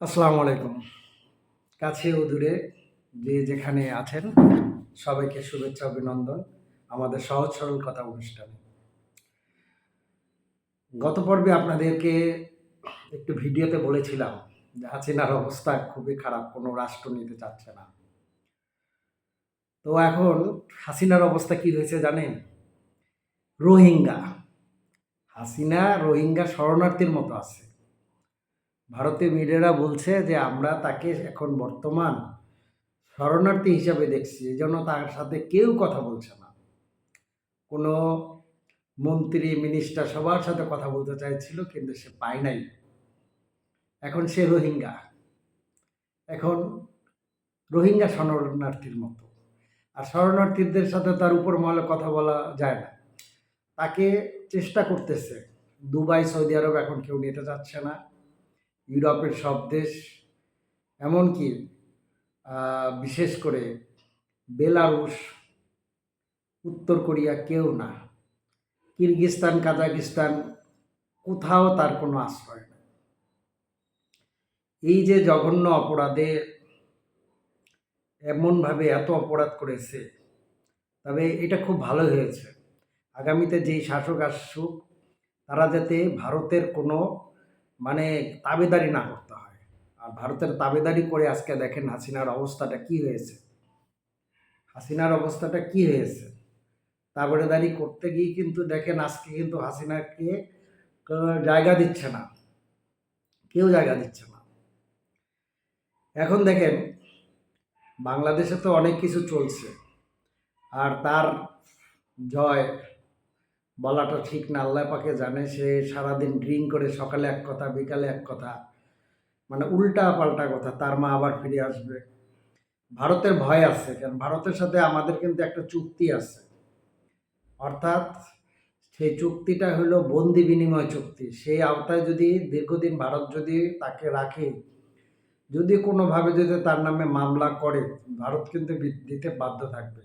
আসসালামু আলাইকুম। কাছে ও দূরে যে যেখানে আছেন, সবাইকে শুভেচ্ছা, অভিনন্দন, আমাদের সহজ সরল কথা অনুষ্ঠানে। গত পর্বে আপনাদেরকে একটু ভিডিওতে বলেছিলাম যে হাসিনার অবস্থা খুবই খারাপ, কোনো রাষ্ট্র নিতে চাচ্ছে না। তো এখন হাসিনার অবস্থা কি হয়েছে জানেন? রোহিঙ্গা। হাসিনা রোহিঙ্গা শরণার্থীর মতো আছে। ভারতীয় মিডিয়ারা বলছে যে, আমরা তাকে এখন বর্তমান শরণার্থী হিসাবে দেখছি। এই জন্য তার সাথে কেউ কথা বলছে না। কোনো মন্ত্রী মিনিস্টার সবার সাথে কথা বলতে চাইছিল, কিন্তু সে পায় নাই। এখন সে রোহিঙ্গা। এখন রোহিঙ্গা শরণার্থীর মতো। আর শরণার্থীদের সাথে তার উপর মহলে কথা বলা যায় না। তাকে চেষ্টা করতেছে। দুবাই, সৌদি আরব এখন কেউ নিতে চাচ্ছে না। ইউরোপের সব দেশ, এমনকি বিশেষ করে বেলারুশ, উত্তর কোরিয়া কেউ না। কিরগিস্তান কাজাকিস্তান, কোথাও তার কোনো আশ্রয় নেই। এই যে জঘন্য অপরাধে এমনভাবে এত অপরাধ করেছে, তবে এটা খুব ভালো হয়েছে। আগামীতে যেই শাসক আসুক, তারা যাতে ভারতের কোনো মানে তাবেদারি না করতে হয়। আর ভারতের তাবেদারি করে আজকে দেখেন হাসিনার অবস্থাটা কি হয়েছে। হাসিনার অবস্থাটা কি হয়েছে? তাবেদারি করতে গিয়ে কিন্তু দেখেন আজকে কিন্তু হাসিনাকে জায়গা দিচ্ছে না। কেউ জায়গা দিচ্ছে না। এখন দেখেন, বাংলাদেশে তো অনেক কিছু চলছে। আর তার জয় বলাটা ঠিক না, আল্লাহ পাকে জানে, সে সারাদিন ড্রিঙ্ক করে সকালে এক কথা, বিকালে এক কথা মানে উল্টা পাল্টা কথা, তার মা আবার ফিরে আসবে। ভারতের ভয় আছে, কারণ ভারতের সাথে আমাদের কিন্তু একটা চুক্তি আছে। অর্থাৎ সেই চুক্তিটা হলো বন্দি বিনিময় চুক্তি। সেই আওতায় যদি দীর্ঘদিন ভারত যদি তাকে রাখে, যদি কোনোভাবে যদি তার নামে মামলা করে, ভারত কিন্তু দিতে বাধ্য থাকবে।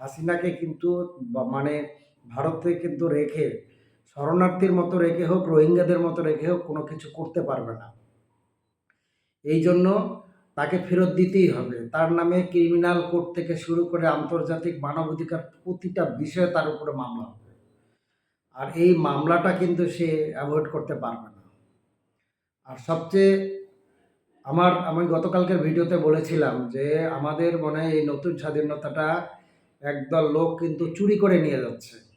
হাসিনাকে কিন্তু মানে ভারতে কিন্তু রেখে, শরণার্থীর মতো রেখে হোক, রোহিঙ্গাদের মতো রেখে হোক, কোনো কিছু করতে পারবে না। এই জন্য তাকে ফেরত দিতেই হবে। তার নামে ক্রিমিনাল কোর্ট থেকে শুরু করে আন্তর্জাতিক মানবাধিকার প্রতিটা বিষয়ে তার উপরে মামলা হবে। আর এই মামলাটা কিন্তু সে অ্যাভয়েড করতে পারবে না। আর সবচেয়ে আমার, আমি গতকালকের ভিডিওতে বলেছিলাম যে আমাদের মনে হয় এই নতুন স্বাধীনতাটা একদল লোক কিন্তু চুরি করে নিয়ে যাচ্ছে।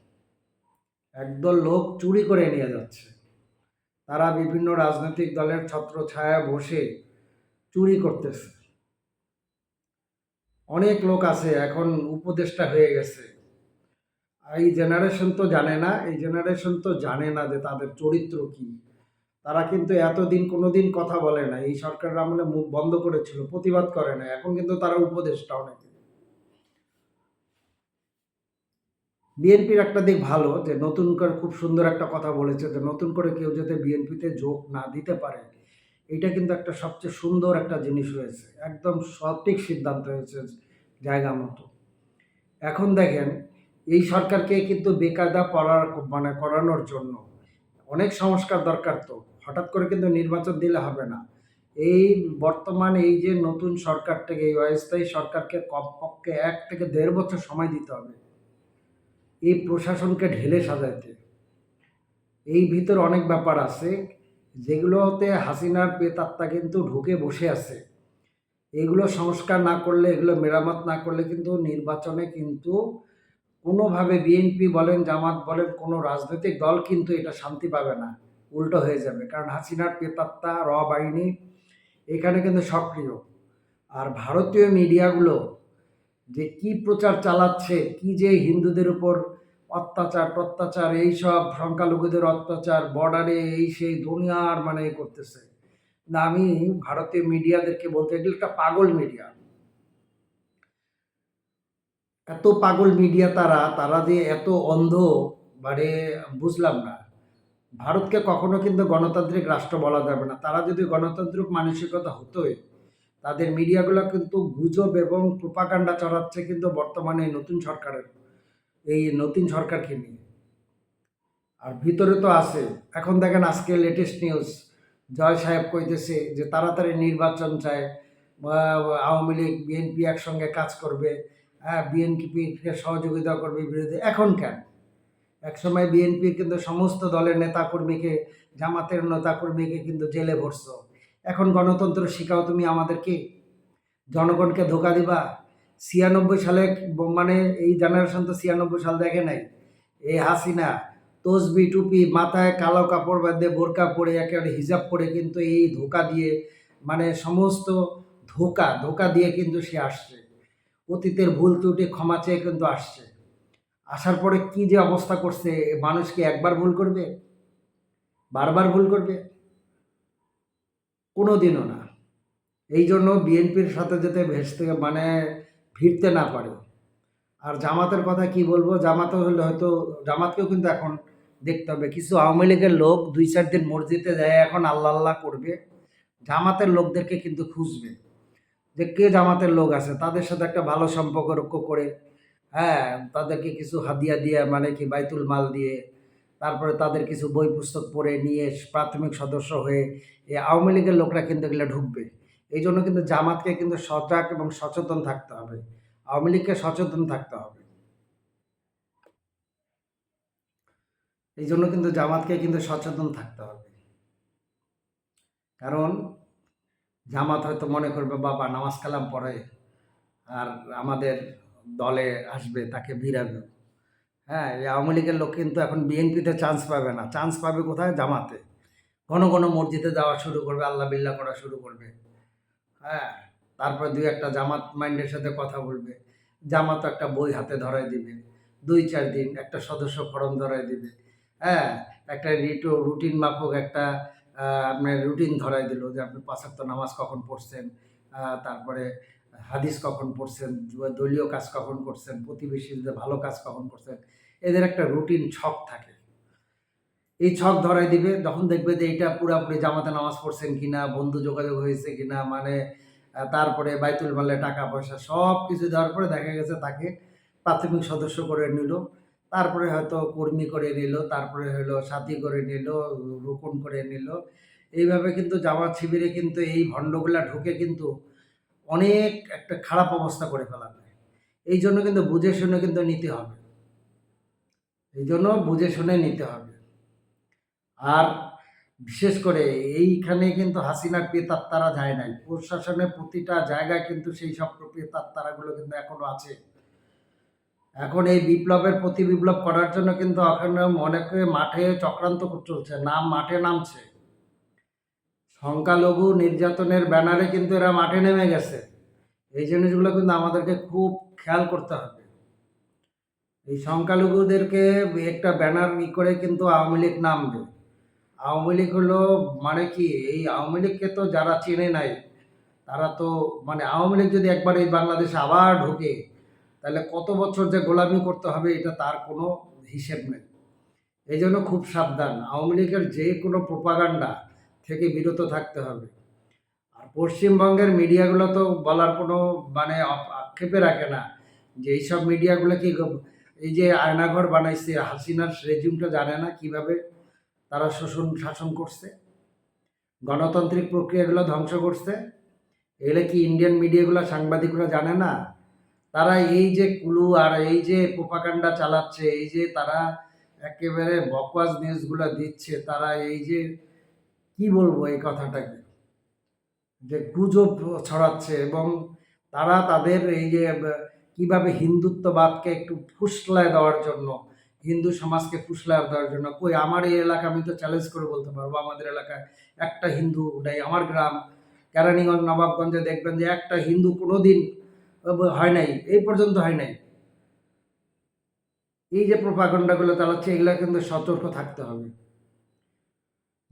একদল লোক চুরি করে নিয়ে যাচ্ছে। তারা বিভিন্ন রাজনৈতিক দলের ছত্র ছায়া বসে চুরি করতেছে। অনেক লোক আছে, এখন উপদেষ্টা হয়ে গেছে। এই জেনারেশন তো জানে না, এই জেনারেশন তো জানে না যে তাদের চরিত্র কি। তারা কিন্তু এতদিন কোনোদিন কথা বলে না। এই সরকারের আমলে মুখ বন্ধ করেছিল, প্রতিবাদ করে না। এখন কিন্তু তারা উপদেষ্টা অনেকে। বিএনপির একটা দিক ভালো যে নতুন করে খুব সুন্দর একটা কথা বলেছে যে নতুন করে কেউ যাতে বিএনপিতে যোগ না দিতে পারে, এটা কিন্তু একটা সবচেয়ে সুন্দর একটা জিনিস হয়েছে। একদম সঠিক সিদ্ধান্ত হয়েছে জায়গা মতো। এখন দেখেন, এই সরকারকে কিন্তু বেকায়দা পড়ার মানে করানোর জন্য অনেক সংস্কার দরকার তো, হঠাৎ করে কিন্তু নির্বাচন দিলে হবে না। এই বর্তমান এই যে নতুন সরকারটাকে এই অস্থায়ী সরকারকে কমপক্ষে এক থেকে দেড় বছর সময় দিতে হবে। এই প্রশাসনকে ঢেলে সাজাইতে। এই ভিতর অনেক ব্যাপার আছে, যেগুলোতে হাসিনার পেতাত্তা কিন্তু ঢুকে বসে আছে। এগুলো সংস্কার না করলে, এগুলো মেরামত না করলে কিন্তু নির্বাচনে কিন্তু কোনোভাবে বিএনপি বলেন, জামাত বলেন, কোনো রাজনৈতিক দল কিন্তু এটা শান্তি পাবে না, উল্টো হয়ে যাবে। কারণ হাসিনার পেতাত্তা র বাহিনী, এখানে কিন্তু সক্রিয়। আর ভারতীয় মিডিয়াগুলো যে কি প্রচার চালাচ্ছে, কি যে হিন্দুদের উপর অত্যাচার, প্রত্যাচার, এইসব সংখ্যালঘুদের অত্যাচার, বর্ডারে এই সেই দুনিয়ার মানে করতেছে। না, আমি ভারতীয় মিডিয়াদেরকে বলতে, এগুলো একটা পাগল মিডিয়া। এত পাগল মিডিয়া তারা তারা যে এত অন্ধ মানে বুঝলাম না। ভারতকে কখনো কিন্তু গণতান্ত্রিক রাষ্ট্র বলা যাবে না। তারা যদি গণতান্ত্রিক মানসিকতা হতোই তাদের মিডিয়াগুলো কিন্তু গুজব এবং প্রোপাকাণ্ডা চড়াচ্ছে কিন্তু বর্তমানে নতুন সরকারের, এই নতুন সরকারকে নিয়ে। আর ভিতরে তো আছে, এখন দেখেন আজকে লেটেস্ট নিউজ জয় সাহেব কইতেছে যে তাড়াতাড়ি নির্বাচন চায় আওয়ামী লীগ, বিএনপি একসঙ্গে কাজ করবে হ্যাঁ বিএনপিকে সহযোগিতা করবে বিরোধী, এখন কেন? একসময় বিএনপির কিন্তু সমস্ত দলের নেতাকর্মীকে, জামাতের নেতাকর্মীকে কিন্তু জেলে ভরছ। এখন গণতন্ত্র শিখাও তুমি আমাদেরকে। জনগণকে ধোকা দিবা। ছিয়ানব্বই সালে মানে এই জেনারেশন তো ছিয়ানব্বই সাল দেখে নাই। এই হাসিনা, তসবি, টুপি, মাথায় কালো কাপড় বাঁধে বোরকা পরে একেবারে হিজাব পরে কিন্তু এই ধোকা দিয়ে মানে সমস্ত ধোকা ধোকা দিয়ে কিন্তু সে আসছে। অতীতের ভুল ত্রুটি ক্ষমা চেয়ে কিন্তু আসছে। আসার পরে কি যে অবস্থা করছে, মানুষ কি একবার ভুল করবে? বারবার ভুল করবে? কোনো দিনও না। এই জন্য বিএনপির সাথে যাতে ভেসতে মানে ফিরতে না পারে। আর জামাতের কথা কি বলব? জামাতও হলে হয়তো, জামাতকেও কিন্তু এখন দেখতে হবে। কিছু আওয়ামী লীগের লোক দুই চার দিন মসজিদে যায়, এখন আল্লাহ আল্লাহ করবে। জামাতের লোকদেরকে কিন্তু খুঁজবে যে কে জামাতের লোক আছে। তাদের সাথে একটা ভালো সম্পর্ক রক্ষ করে হ্যাঁ তাদেরকে কিছু হাদিয়া দিয়ে মানে কি বাইতুল মাল দিয়ে তারপরে তাদের কিছু বই পুস্তক পড়ে নিয়ে প্রাথমিক সদস্য হয়ে এই আওয়ামী লীগের লোকরা কিন্তু এগুলো ঢুকবে। এই জন্য কিন্তু জামাতকে কিন্তু সজাগ এবং সচেতন থাকতে হবে। আওয়ামী লীগকে সচেতন থাকতে হবে। এই জন্য কিন্তু জামাতকে কিন্তু সচেতন থাকতে হবে। কারণ জামাত হয়তো মনে করবে, বাবা, নামাজ কালাম পড়ে আর আমাদের দলে আসবে, তাকে ভিড়াবে হ্যাঁ এই আওয়ামী লীগের লোক কিন্তু এখন বিএনপিতে চান্স পাবে না। চান্স পাবে কোথায়? জামাতে। ঘন ঘন মসজিদে যাওয়া শুরু করবে, আল্লাহ বিল্লাহ করা শুরু করবে। হ্যাঁ তারপর দুই একটা জামাত মাইন্ডের সাথে কথা বলবে। জামাত একটা বই হাতে ধরায় দিবে। দুই চার দিন একটা সদস্য ফরম ধরায় দিবে। হ্যাঁ একটা রিটো, রুটিন মাফক একটা আপনার রুটিন ধরায় দিল যে আপনি পাঁচাত্ত নামাজ কখন পড়ছেন তারপরে হাদিস কখন পড়ছেন দলীয় কাজ কখন করছেন, প্রতিবেশীদের ভালো কাজ কখন করছেন, এদের একটা রুটিন ছক থাকে। এই ছক ধরাই দিবে, তখন দেখবে যে এটা পুরাপুরি জামাতে নামাজ পড়ছেন কিনা, বন্ধু যোগাযোগ হয়েছে কিনা মানে তারপরে বাইতুল মালে টাকা পয়সা সব কিছু দেওয়ার পরে দেখা গেছে তাকে প্রাথমিক সদস্য করে নিল। তারপরে হয়তো কর্মী করে নিল, তারপরে হলো সাথী করে নিল রোপণ করে নিল। এইভাবে কিন্তু জামাত শিবিরে কিন্তু এই ভণ্ডগুলা ঢুকে কিন্তু অনেক একটা খারাপ অবস্থা করে ফেলাবে এই জন্য কিন্তু বুঝে শুনে কিন্তু নিতে হবে। এই জন্য বুঝে শুনে নিতে হবে। আর বিশেষ করে এইখানে কিন্তু হাসিনার পেতাত্তারা যায় নাই। প্রশাসনের প্রতিটা জায়গায় কিন্তু সেই সব পেতাত্তারাগুলো কিন্তু এখনও আছে। এখন এই বিপ্লবের প্রতি বিপ্লব করার জন্য কিন্তু এখন অনেকে মাঠে চক্রান্ত চলছে। নাম মাঠে নামছে। সংখ্যালঘু নির্যাতনের ব্যানারে কিন্তু এরা মাঠে নেমে গেছে। এই জিনিসগুলো কিন্তু আমাদেরকে খুব খেয়াল করতে হবে। এই সংখ্যালঘুদেরকে একটা ব্যানার ই করে কিন্তু আওয়ামী লীগ নামবে আওয়ামী লীগ হলো মানে কি? এই আওয়ামী লীগকে তো যারা চেনে নাই, তারা তো মানে আওয়ামী লীগ যদি একবার এই বাংলাদেশে আবার ঢোকে, তাহলে কত বছর যে গোলামি করতে হবে এটা তার কোনো হিসেব নেই। এই জন্য খুব সাবধান। আওয়ামী লীগের যে কোনো প্রোপাগান্ডা থেকে বিরত থাকতে হবে। আর পশ্চিমবঙ্গের মিডিয়াগুলো তো বলার কোনো মানে আক্ষেপে রাখে না যে এইসব মিডিয়াগুলো কি এই যে আয়নাঘর বানাইছে, হাসিনার রেজিমটা জানে না কীভাবে তারা শোষণ, শাসন করছে? গণতান্ত্রিক প্রক্রিয়াগুলো ধ্বংস করছে? এগুলো কি ইন্ডিয়ান মিডিয়াগুলো, সাংবাদিকরা জানে না? তারা এই যে কুলু আর এই যে প্রোপাকাণ্ডা চালাচ্ছে, এই যে তারা একেবারে বকওয়াজ নিউজগুলো দিচ্ছে, তারা এই যে কি বলব এই কথাটাকে? যে গুজব ছড়াচ্ছে এবং তারা তাদের এই যে কীভাবে হিন্দুত্ববাদকে একটু ফুসলায় দেওয়ার জন্য, হিন্দু সমাজকে ফুসলায় দেওয়ার জন্য, কই আমার এই এলাকা আমি তো চ্যালেঞ্জ করে বলতে পারব, আমাদের এলাকায় একটা হিন্দু নেই, আমার গ্রাম, কেরানীগঞ্জ, নবাবগঞ্জে দেখবেন যে একটা হিন্দু কোনো দিন হয় নাই, এই পর্যন্ত হয় নাই। এই যে প্রপাগণ্ডাগুলো চালাচ্ছে, এগুলো কিন্তু সতর্ক থাকতে হবে।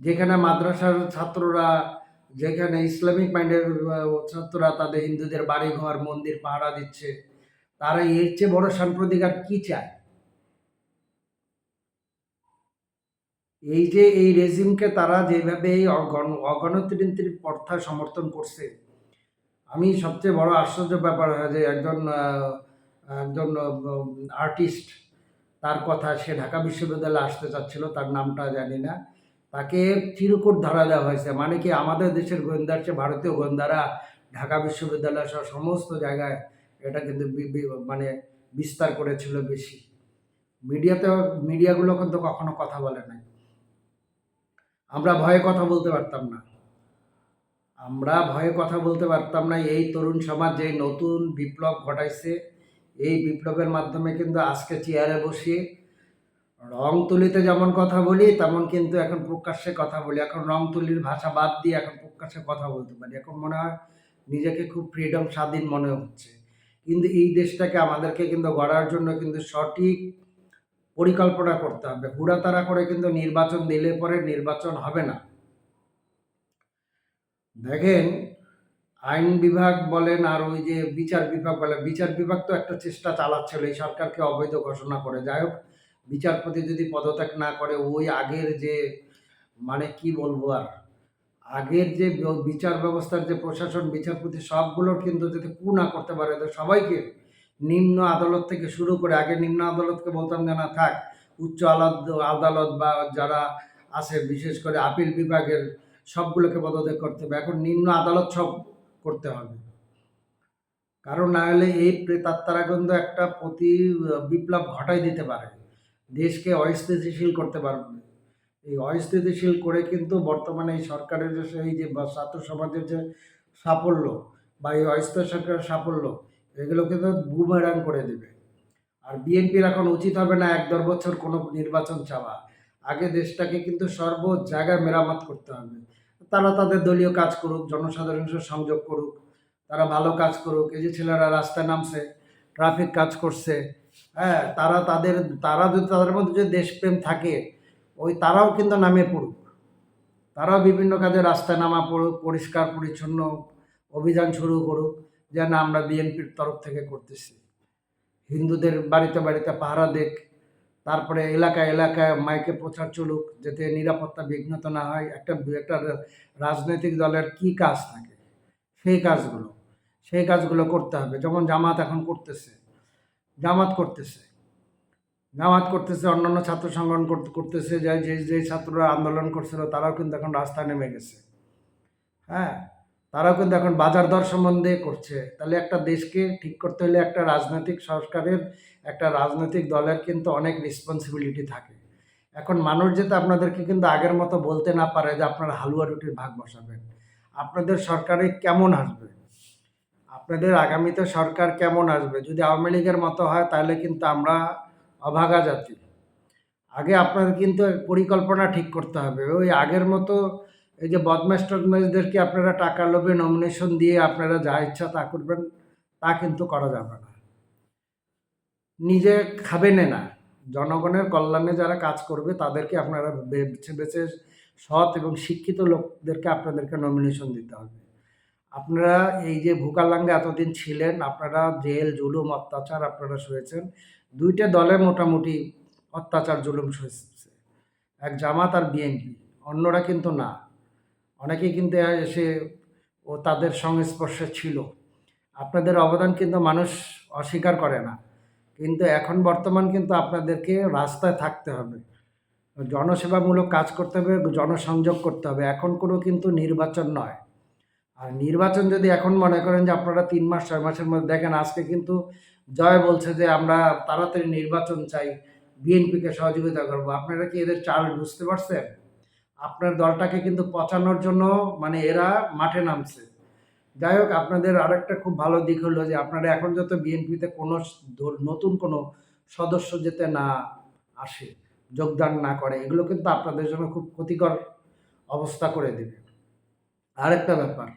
যেখানে মাদ্রাসার ছাত্ররা, যেখানে ইসলামিক মাইন্ডের ছাত্ররা তাদের হিন্দুদের বাড়ি ঘর মন্দির পাহারা দিচ্ছে, তারা এর চেয়ে বড় সাম্প্রতিক আর কি চায়? এই যে এই রেজিমকে তারা যেভাবে এই অগণ- অগণতান্ত্রিক প্রথা সমর্থন করছে, আমি সবচেয়ে বড় আশ্চর্য ব্যাপার হয় যে একজন একজন আর্টিস্ট তার কথা সে ঢাকা বিশ্ববিদ্যালয়ে আসতে চাচ্ছিল, তার নামটা জানি না। তাকে চিরকুট ধরা দেওয়া হয়েছে। মানে কি আমাদের দেশের গোয়েন্দার চেয়ে ভারতীয় গোয়েন্দারা ঢাকা বিশ্ববিদ্যালয় সহ সমস্ত জায়গায় এটা কিন্তু মানে বিস্তার করেছিল বেশি। মিডিয়াতে, মিডিয়াগুলো কিন্তু কখনো কথা বলে নাই। আমরা ভয়ে কথা বলতে পারতাম না। আমরা ভয়ে কথা বলতে পারতাম না। এই তরুণ সমাজ যে নতুন বিপ্লব ঘটাইছে। এই বিপ্লবের মাধ্যমে কিন্তু আজকে চেয়ারে বসিয়ে রং তুলিতে যেমন কথা বলি, তেমন কিন্তু এখন প্রকাশ্যে কথা বলি। এখন রং তুলির ভাষা বাদ দিয়ে এখন প্রকাশ্যে কথা বলতে পারি। এখন মনে হয় নিজেকে খুব ফ্রিডম স্বাধীন মনে হচ্ছে। কিন্তু এই দেশটাকে আমাদেরকে কিন্তু গড়ার জন্য কিন্তু সঠিক পরিকল্পনা করতে হবে। হুড়াতাড়া করে কিন্তু নির্বাচন দিলে পরে নির্বাচন হবে না। দেখেন, আইন বিভাগ বলেন আর ওই যে বিচার বিভাগ বলেন, বিচার বিভাগ তো একটা চেষ্টা চালাচ্ছিল। এই সরকারকে অবৈধ ঘোষণা করে। যাই হোক বিচারপতি যদি পদত্যাগ না করে, ওই আগের যে মানে কি বলব আর, আগের যে বিচার ব্যবস্থার যে প্রশাসন, বিচারপতি সবগুলোর কিন্তু যদি কু না করতে পারে, তো সবাইকে নিম্ন আদালত থেকে শুরু করে, আগে নিম্ন আদালতকে বলতাম যে, না, থাক, উচ্চ আদালত আদালত বা যারা আছে, বিশেষ করে আপিল বিভাগের সবগুলোকে পদত্যাগ করতে হবে। এখন নিম্ন আদালত সব করতে হবে। কারণ না হলে এই প্রেতাত্মারা কিন্তু একটা প্রতি বিপ্লব ঘটাই দিতে পারে। দেশকে অস্থিতিশীল করতে পারবে এই অস্থিতিশীল করে কিন্তু বর্তমানে এই সরকারের যে সেই যে ছাত্র সমাজের যে সাফল্য বা এই অস্থায়ী সরকারের সাফল্য, এগুলো কিন্তু বুমেরাং করে দেবে। আর বিএনপির এখন উচিত হবে না এক দেড় বছর কোনো নির্বাচন চাওয়া। আগে দেশটাকে কিন্তু সর্ব জায়গায় মেরামত করতে হবে। তারা তাদের দলীয় কাজ করুক, জনসাধারণের সাথে সংযোগ করুক, তারা ভালো কাজ করুক। এই যে ছেলেরা রাস্তায় নামছে ট্রাফিক কাজ করছে হ্যাঁ তারা তাদের, তারা যদি তাদের মধ্যে যদি দেশপ্রেম থাকে, ওই তারাও কিন্তু নামে পড়ুক। তারাও বিভিন্ন কাজে রাস্তায় নামা পড়ুক, পরিষ্কার, পরিচ্ছন্ন অভিযান শুরু করুক যে না আমরা বিএনপির তরফ থেকে করতেছি। হিন্দুদের বাড়িতে বাড়িতে পাহারা দেখ তারপরে এলাকায় এলাকায় মাইকে প্রচার চলুক, যাতে নিরাপত্তা বিঘ্নত না হয়। একটা একটা রাজনৈতিক দলের কি কাজ থাকে? সেই কাজগুলো সেই কাজগুলো করতে হবে। যেমন জামাত এখন করতেছে। জামাত করতেছে। জামাত করতেছে, অন্যান্য ছাত্র সংগঠন করতেছে যে যে যে ছাত্ররা আন্দোলন করছিল, তারাও কিন্তু এখন রাস্তায় নেমে গেছে। হ্যাঁ তারাও কিন্তু এখন বাজার দর সম্বন্ধে করছে। তাহলে একটা দেশকে ঠিক করতে হলে একটা রাজনৈতিক সরকারের একটা রাজনৈতিক দলের কিন্তু অনেক রেসপন্সিবিলিটি থাকে। এখন মানুষ যেতে আপনাদেরকে কিন্তু আগের মতো বলতে না পারে যে আপনারা হালুয়া রুটির ভাগ বসাবেন। আপনাদের সরকারে কেমন আসবে? আপনাদের আগামীতে সরকার কেমন আসবে? যদি আওয়ামী লীগের মতো হয়, তাহলে কিন্তু আমরা অভাগা জাতি। আগে আপনাদের কিন্তু পরিকল্পনা ঠিক করতে হবে। ওই আগের মতো এই যে বদমাস টদমাসদেরকে আপনারা টাকা লোভে নমিনেশন দিয়ে আপনারা যা ইচ্ছা তা করবেন, তা কিন্তু করা যাবে না। নিজে খাবেনে না জনগণের কল্যাণে যারা কাজ করবে, তাদেরকে আপনারা বেছে বেছে সৎ এবং শিক্ষিত লোকদেরকে আপনাদেরকে নমিনেশন দিতে হবে। আপনারা এই যে ভুকালাঙ্গে এতদিন ছিলেন, আপনারা জেল, জুলুম, অত্যাচার আপনারা সয়েছেন দুইটা দলে মোটামুটি অত্যাচার, জুলুম সয়েছে এক জামাত আর বিএনপি, অন্যরা কিন্তু না। অনেকে কিন্তু এসে ও তাদের সংস্পর্শে ছিল। আপনাদের অবদান কিন্তু মানুষ অস্বীকার করে না। কিন্তু এখন বর্তমান কিন্তু আপনাদেরকে রাস্তায় থাকতে হবে। জনসেবামূলক কাজ করতে হবে, জনসংযোগ করতে হবে। এখন কোনো কিন্তু নির্বাচন নয়। আর নির্বাচন যদি এখন মনে করেন যে আপনারা তিন মাস, ছয় মাসের মধ্যে দেখেন, আজকে কিন্তু জয় বলছে যে আমরা তাড়াতাড়ি নির্বাচন চাই বিএনপিকে সহযোগিতা করব। আপনারা কি এদের চাল বুঝতে পারছেন? আপনার দলটাকে কিন্তু পচানোর জন্য মানে এরা মাঠে নামছে। যাই হোক, আপনাদের আরেকটা খুব ভালো দিক হলো যে আপনারা এখন যত বিএনপিতে কোনো নতুন কোনো সদস্য যেতে না আসে, যোগদান না করে, এগুলো কিন্তু আপনাদের জন্য খুব ক্ষতিকর অবস্থা করে দেবে। আরেকটা ব্যাপার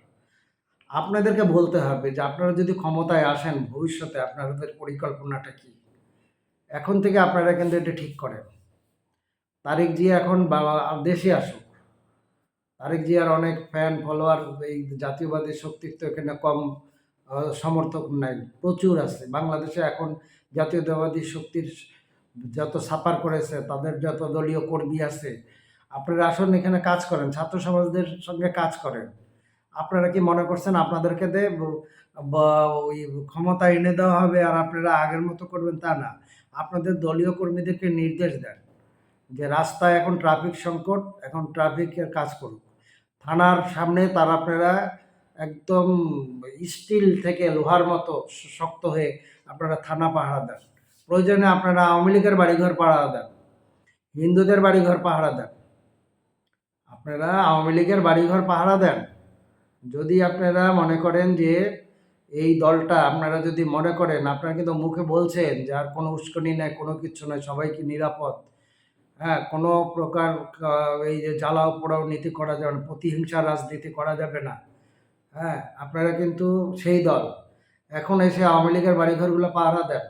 আপনাদেরকে বলতে হবে যে আপনারা যদি ক্ষমতায় আসেন ভবিষ্যতে আপনাদের পরিকল্পনাটা কি? এখন থেকে আপনারা কিন্তু এটা ঠিক করেন। তারেক জি এখন দেশে আসুক। তারেক জিয়ার অনেক ফ্যান ফলোয়ার এই জাতীয়বাদী শক্তির তো এখানে কম সমর্থক নাই, প্রচুর আছে। বাংলাদেশে এখন জাতীয়তাবাদী শক্তির যত সাফার করেছে, তাদের যত দলীয় কর্মী আছে, আপনারা আসুন এখানে কাজ করেন, ছাত্র সমাজদের সঙ্গে কাজ করেন। আপনারা কি মনে করছেন আপনাদেরকে দে বা- ওই ক্ষমতা এনে দেওয়া হবে আর আপনারা আগের মতো করবেন তা না। আপনাদের দলীয় কর্মীদেরকে নির্দেশ দেন যে রাস্তায় এখন ট্রাফিক সংকট, এখন ট্রাফিকের কাজ করুক। থানার সামনে তার আপনারা একদম স্টিল থেকে লোহার মতো শক্ত হয়ে আপনারা থানা পাহারা দেন। প্রয়োজনে আপনারা আওয়ামী লীগের বাড়িঘর পাহারা দেন, হিন্দুদের বাড়িঘর পাহারা দেন। আপনারা আওয়ামী লীগের বাড়িঘর পাহারা দেন। যদি আপনারা মনে করেন যে এই দলটা আপনারা যদি মনে করেন, আপনারা কিন্তু মুখে বলছেন যে আর কোনো উস্কনি নেই, কোনো কিচ্ছু নয় সবাইকে নিরাপদ। হ্যাঁ কোনো প্রকার এই যে জ্বালাও পোড়াও নীতি করা যাবে না, প্রতিহিংসা রাজনীতি করা যাবে না। হ্যাঁ আপনারা কিন্তু সেই দল। এখন এসে আওয়ামী লীগের বাড়িঘরগুলো পাহারা দেন।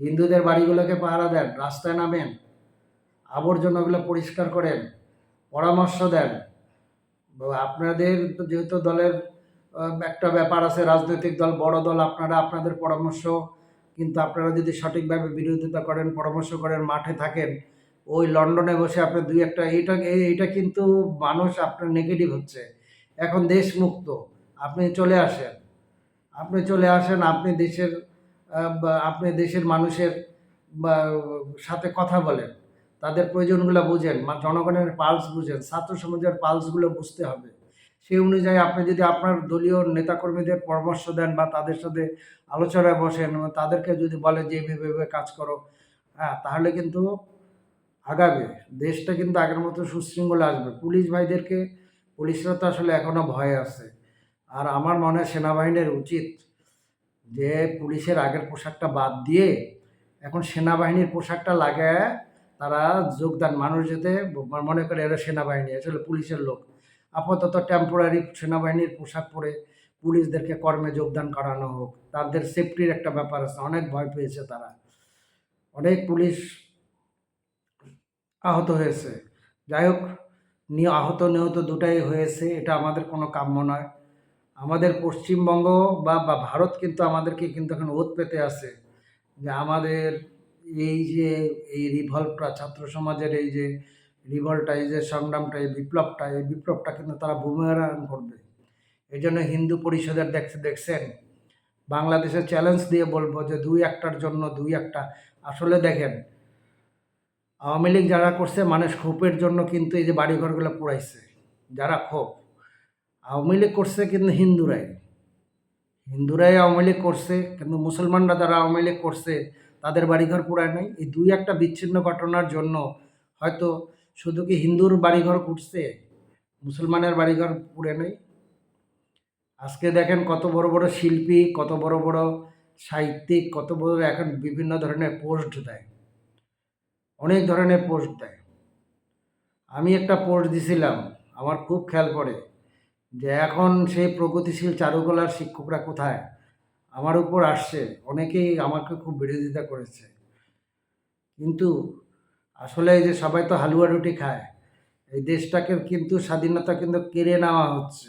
হিন্দুদের বাড়িগুলোকে পাহারা দেন, রাস্তায় নামেন, আবর্জনাগুলো পরিষ্কার করেন, পরামর্শ দেন। আপনাদের যেহেতু দলের একটা ব্যাপার আছে, রাজনৈতিক দল, বড় দল, আপনারা আপনাদের পরামর্শ, কিন্তু আপনারা যদি সঠিকভাবে বিরোধিতা করেন, পরামর্শ করেন, মাঠে থাকেন, ওই লন্ডনে বসে আপনি দুই একটা, এইটা এই- এইটা কিন্তু মানুষ আপনার নেগেটিভ হচ্ছে। এখন দেশ মুক্ত, আপনি চলে আসেন। আপনি চলে আসেন, আপনি দেশের আপনি দেশের মানুষের সাথে কথা বলেন। তাদের প্রয়োজনগুলো বুঝেন জনগণের পালস বুঝেন, ছাত্র সমাজের পালসগুলো বুঝতে হবে। সেই অনুযায়ী আপনি যদি আপনার দলীয় নেতাকর্মীদের পরামর্শ দেন বা তাদের সাথে আলোচনায় বসেন তাদেরকে যদি বলেন যে, এইভাবে এইভাবে কাজ করো হ্যাঁ তাহলে কিন্তু আগাবে। দেশটা কিন্তু আগের মতো সুশৃঙ্খল আসবে। পুলিশ ভাইদেরকে, পুলিশরা তো আসলে এখনও ভয়ে আছে। আর আমার মনে হয় সেনাবাহিনীর উচিত যে, পুলিশের আগের পোশাকটা বাদ দিয়ে এখন সেনাবাহিনীর পোশাকটা লাগায় তারা যোগদান, মানুষ যেতে মনে করে এরা সেনাবাহিনী আসলে পুলিশের লোক। আপাতত টেম্পোরারি সেনাবাহিনীর পোশাক পরে পুলিশদেরকে কর্মে যোগদান করানো হোক। তাদের সেফটির একটা ব্যাপার আছে, অনেক ভয় পেয়েছে তারা। অনেক পুলিশ আহত হয়েছে। যাই হোক আহত নিহত দুটাই হয়েছে, এটা আমাদের কোনো কাম্য নয়। আমাদের পশ্চিমবঙ্গ বা বা ভারত কিন্তু আমাদেরকে কিন্তু এখন ওত পেতে আছে যে আমাদের এই যে, এই রিভল্টটা ছাত্র সমাজের এই যে রিভল্টটা এই যে সংগ্রামটা, এই বিপ্লবটা এই বিপ্লবটা কিন্তু তারা বুমেরাং করবে। এই জন্য হিন্দু পরিষদের দেখতে দেখছেন? বাংলাদেশে চ্যালেঞ্জ দিয়ে বলব যে দুই একটার জন্য দুই একটা। আসলে দেখেন, আওয়ামী লীগ যারা করছে, মানুষ ক্ষোভের জন্য কিন্তু এই যে বাড়িঘরগুলো পুড়াইছে, যারা ক্ষোভ। আওয়ামী লীগ করছে কিন্তু হিন্দুরাই। হিন্দুরাই আওয়ামী লীগ করছে, কিন্তু মুসলমানরা যারা আওয়ামী লীগ করছে তাদের বাড়িঘর পুরায় নাই। এই দুই একটা বিচ্ছিন্ন ঘটনার জন্য হয়তো শুধু কি হিন্দুর বাড়িঘর পুড়ছে মুসলমানের বাড়িঘর পুড়ে নেই। আজকে দেখেন কত বড় বড় শিল্পী, কত বড় বড় সাহিত্যিক, কত বড় এখন বিভিন্ন ধরনের পোস্ট দেয়। অনেক ধরনের পোস্ট দেয়। আমি একটা পোস্ট দিছিলাম, আমার খুব খেয়াল পড়ে যে এখন সেই প্রগতিশীল চারুকলার শিক্ষকরা কোথায়? আমার উপর আসছে। অনেকেই আমাকে খুব বিরোধিতা করেছে। কিন্তু আসলে এই যে সবাই তো হালুয়া রুটি খায়, এই দেশটাকে কিন্তু স্বাধীনতা কিন্তু কেড়ে নেওয়া হচ্ছে।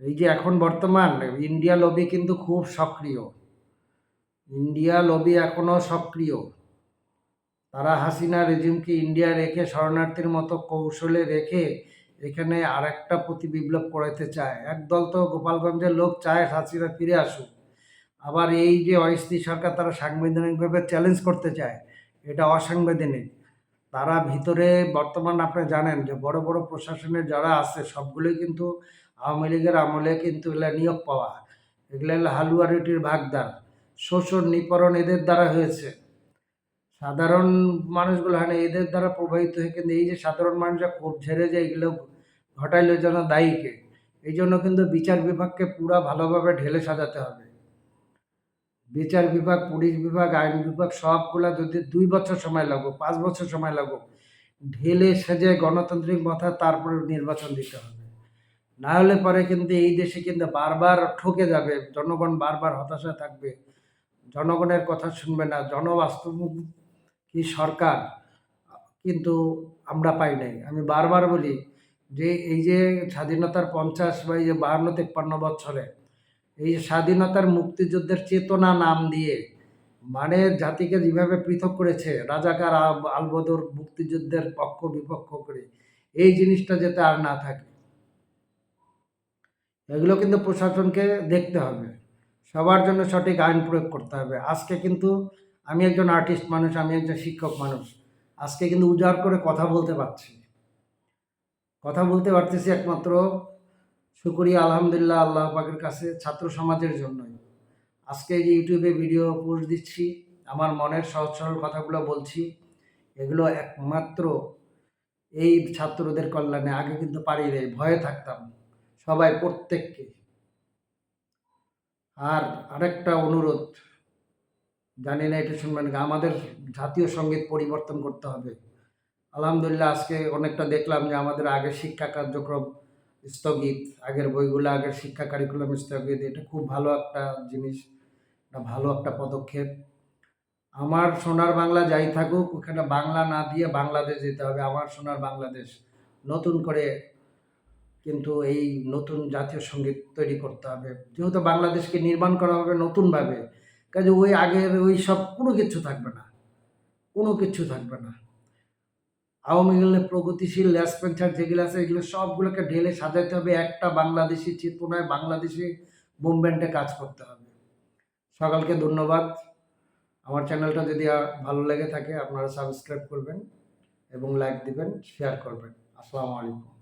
এই যে এখন বর্তমান, ইন্ডিয়া লবি কিন্তু খুব সক্রিয়। ইন্ডিয়া লবি এখনও সক্রিয়। তারা হাসিনা রেজিমকে ইন্ডিয়া রেখে শরণার্থীর মতো কৌশলে রেখে এখানে আর একটা প্রতি বিপ্লব করাতে চায়। একদল তো গোপালগঞ্জের লোক চায় হাসিনা ফিরে আসুক। আবার এই যে অস্থায়ী সরকার তারা সাংবিধানিকভাবে চ্যালেঞ্জ করতে চায়, এটা অসাংবিধানিক। তারা ভিতরে বর্তমান আপনি জানেন যে বড় বড় প্রশাসনের যারা আছে, সবগুলোই কিন্তু আওয়ামী লীগের আমলে কিন্তু এগুলো নিয়োগ পাওয়া। এগুলো হলো হালুয়া রুটির ভাগদার। শোষণ নিপরণ এদের দ্বারা হয়েছে। সাধারণ মানুষগুলো হয় না, এদের দ্বারা প্রভাবিত হয়ে কিন্তু এই যে সাধারণ মানুষরা ক্ষোভ ঝেড়ে যায় এগুলো ঘটাইলে যেন দায়ীকে। এই জন্য কিন্তু বিচার বিভাগকে পুরা ভালোভাবে ঢেলে সাজাতে হবে। বিচার বিভাগ, পুলিশ বিভাগ, আইন বিভাগ সবগুলা যদি দুই বছর সময় লাগুক, পাঁচ বছর সময় লাগুক, ঢেলে সেজে গণতান্ত্রিক মাথা তারপরে নির্বাচন দিতে হবে। না হলে পরে কিন্তু এই দেশে কিন্তু বারবার ঠকে যাবে, জনগণ বারবার হতাশা থাকবে, জনগণের কথা শুনবে না জনবাস্তবমুখী সরকার, কিন্তু আমরা পাই নাই। আমি বারবার বলি যে এই যে স্বাধীনতার পঞ্চাশ বা এই যে বাহান্ন, তেপ্পান্ন বছরে এই স্বাধীনতার মুক্তিযুদ্ধের চেতনা নাম দিয়ে মানে জাতিকে যেভাবে পৃথক করেছে, রাজাকার আলবদর মুক্তিযুদ্ধের পক্ষ, বিপক্ষ করে, এই জিনিসটা যাতে আর না থাকে। এগুলো কিন্তু প্রশাসনকে দেখতে হবে। সবার জন্য সঠিক আইন প্রয়োগ করতে হবে। আজকে কিন্তু আমি একজন আর্টিস্ট মানুষ, আমি একজন শিক্ষক মানুষ। আজকে কিন্তু উজাড় করে কথা বলতে পারছি কথা বলতে পারতেছি একমাত্র শুকরিয়া, আলহামদুলিল্লাহ, আল্লাহ পাকের কাছে ছাত্র সমাজের জন্যই। আজকে যে ইউটিউবে ভিডিও পোস্ট দিচ্ছি, আমার মনের সহজ সরল কথাগুলো বলছি। এগুলো একমাত্র এই ছাত্রদের কল্যাণে। আগে কিন্তু পারি রে ভয়ে থাকতাম সবাই প্রত্যেককে। আর আরেকটা অনুরোধ জানি না এটা শুনবেন আমাদের জাতীয় সংগীত পরিবর্তন করতে হবে। আলহামদুলিল্লাহ, আজকে অনেকটা দেখলাম যে আমাদের আগের শিক্ষা কার্যক্রম স্থগিত, আগের বইগুলো আগের শিক্ষা কারিকুলাম স্থগিত, এটা খুব ভালো একটা জিনিস, এটা ভালো একটা পদক্ষেপ। আমার সোনার বাংলা যাই থাকুক, ওখানে বাংলা না দিয়ে বাংলাদেশ যেতে হবে, আমার সোনার বাংলাদেশ। নতুন করে কিন্তু এই নতুন জাতীয় সংগীত তৈরি করতে হবে। যেহেতু বাংলাদেশকে নির্মাণ করা হবে নতুনভাবে কাজে ওই আগের ওই সব কোনো কিছু থাকবে না। কোনো কিছু থাকবে না। আওয়ামী লীগের প্রগতিশীল ল্যাসপেন্সার যেগুলো আছে এগুলো সবগুলোকে ঢেলে সাজাতে হবে। একটা বাংলাদেশি চেতনায় বাংলাদেশি মুভমেন্টে কাজ করতে হবে। সকালকে ধন্যবাদ। আমার চ্যানেলটা যদি ভালো লেগে থাকে আপনারা সাবস্ক্রাইব করবেন এবং লাইক দিবেন শেয়ার করবেন। আসসালামু আলাইকুম।